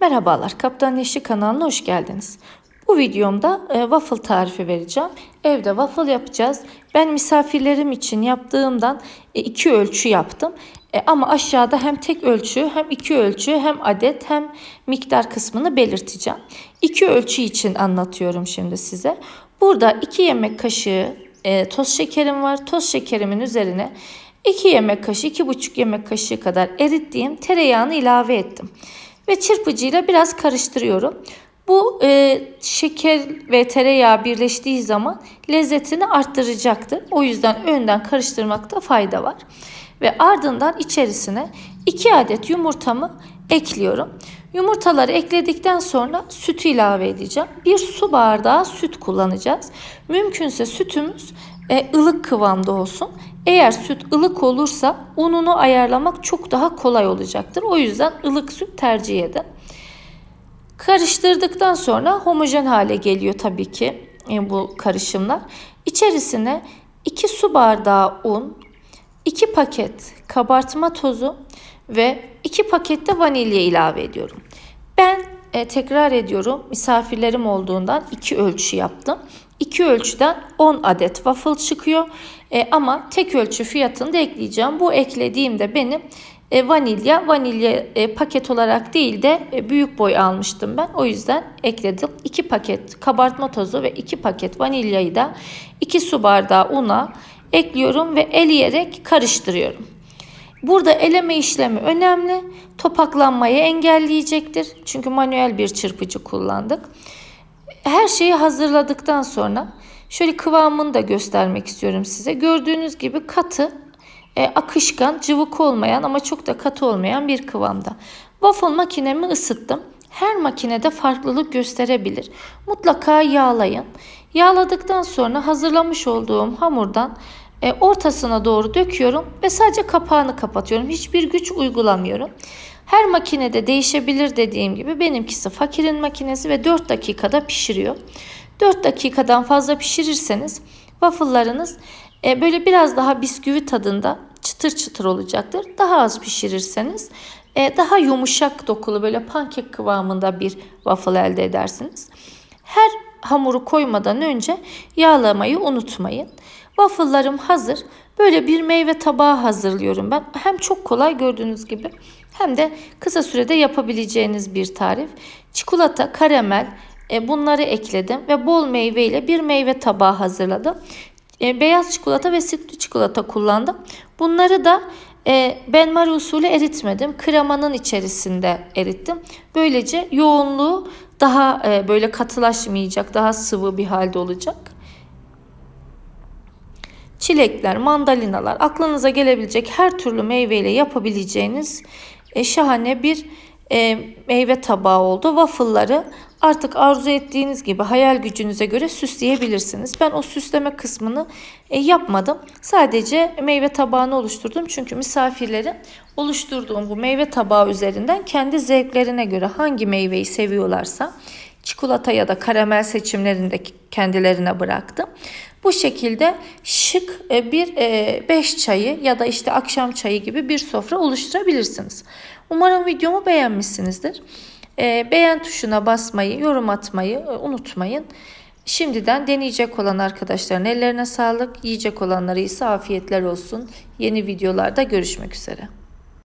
Merhabalar, Kaptan Neşri kanalına hoş geldiniz. Bu videomda e, waffle tarifi vereceğim. Evde waffle yapacağız. Ben misafirlerim için yaptığımdan e, iki ölçü yaptım. E, ama aşağıda hem tek ölçü hem iki ölçü hem adet hem miktar kısmını belirteceğim. İki ölçü için anlatıyorum şimdi size. Burada iki yemek kaşığı e, toz şekerim var. Toz şekerimin üzerine 2 yemek kaşığı, 2,5 yemek kaşığı kadar erittiğim tereyağını ilave ettim. Ve çırpıcıyla biraz karıştırıyorum. Bu e, şeker ve tereyağı birleştiği zaman lezzetini arttıracaktır. O yüzden önden karıştırmakta fayda var. Ve ardından içerisine 2 adet yumurtamı ekliyorum. Yumurtaları ekledikten sonra sütü ilave edeceğim. Bir su bardağı süt kullanacağız. Mümkünse sütümüz e, ılık kıvamda olsun. Eğer süt ılık olursa ununu ayarlamak çok daha kolay olacaktır. O yüzden ılık süt tercih edin. Karıştırdıktan sonra homojen hale geliyor tabii ki e, bu karışımlar. İçerisine 2 su bardağı un, 2 paket kabartma tozu ve 2 paket de vanilya ilave ediyorum. Ben e, tekrar ediyorum misafirlerim olduğundan 2 ölçü yaptım. 2 ölçüden 10 adet waffle çıkıyor. E, ama tek ölçü fiyatını da ekleyeceğim. Bu eklediğimde benim e, vanilya, vanilya e, paket olarak değil de e, büyük boy almıştım ben. O yüzden ekledim. 2 paket kabartma tozu ve 2 paket vanilyayı da 2 su bardağı una ekliyorum ve eleyerek karıştırıyorum. Burada eleme işlemi önemli. Topaklanmayı engelleyecektir. Çünkü manuel bir çırpıcı kullandık. Her şeyi hazırladıktan sonra şöyle kıvamını da göstermek istiyorum size. Gördüğünüz gibi katı, e, akışkan, cıvık olmayan ama çok da katı olmayan bir kıvamda. Waffle makinemi ısıttım. Her makinede farklılık gösterebilir. Mutlaka yağlayın. Yağladıktan sonra hazırlamış olduğum hamurdan e, ortasına doğru döküyorum ve sadece kapağını kapatıyorum. Hiçbir güç uygulamıyorum. Her makinede değişebilir dediğim gibi benimkisi fakirin makinesi ve 4 dakikada pişiriyor. 4 dakikadan fazla pişirirseniz waffle'larınız e, böyle biraz daha bisküvi tadında çıtır çıtır olacaktır. Daha az pişirirseniz e, daha yumuşak dokulu böyle pankek kıvamında bir waffle elde edersiniz. Her hamuru koymadan önce yağlamayı unutmayın. Waffle'larım hazır. Böyle bir meyve tabağı hazırlıyorum ben. Hem çok kolay gördüğünüz gibi hem de kısa sürede yapabileceğiniz bir tarif. Çikolata, karamel e, bunları ekledim ve bol meyve ile bir meyve tabağı hazırladım. E, beyaz çikolata ve sütlü çikolata kullandım. Bunları da e, benmari usulü eritmedim. Kremanın içerisinde erittim. Böylece yoğunluğu daha e, böyle katılaşmayacak, daha sıvı bir halde olacak. Çilekler, mandalinalar, aklınıza gelebilecek her türlü meyveyle yapabileceğiniz e, şahane bir e, meyve tabağı oldu. Waffle'ları artık arzu ettiğiniz gibi hayal gücünüze göre süsleyebilirsiniz. Ben o süsleme kısmını e, yapmadım. Sadece meyve tabağını oluşturdum. Çünkü misafirlerin oluşturduğum bu meyve tabağı üzerinden kendi zevklerine göre hangi meyveyi seviyorlarsa çikolata ya da karamel seçimlerinde kendilerine bıraktım. Bu şekilde şık e, bir 5 e, çayı ya da işte akşam çayı gibi bir sofra oluşturabilirsiniz. Umarım videomu beğenmişsinizdir. E, beğen tuşuna basmayı, yorum atmayı unutmayın. Şimdiden deneyecek olan arkadaşların ellerine sağlık, yiyecek olanlara ise afiyetler olsun. Yeni videolarda görüşmek üzere.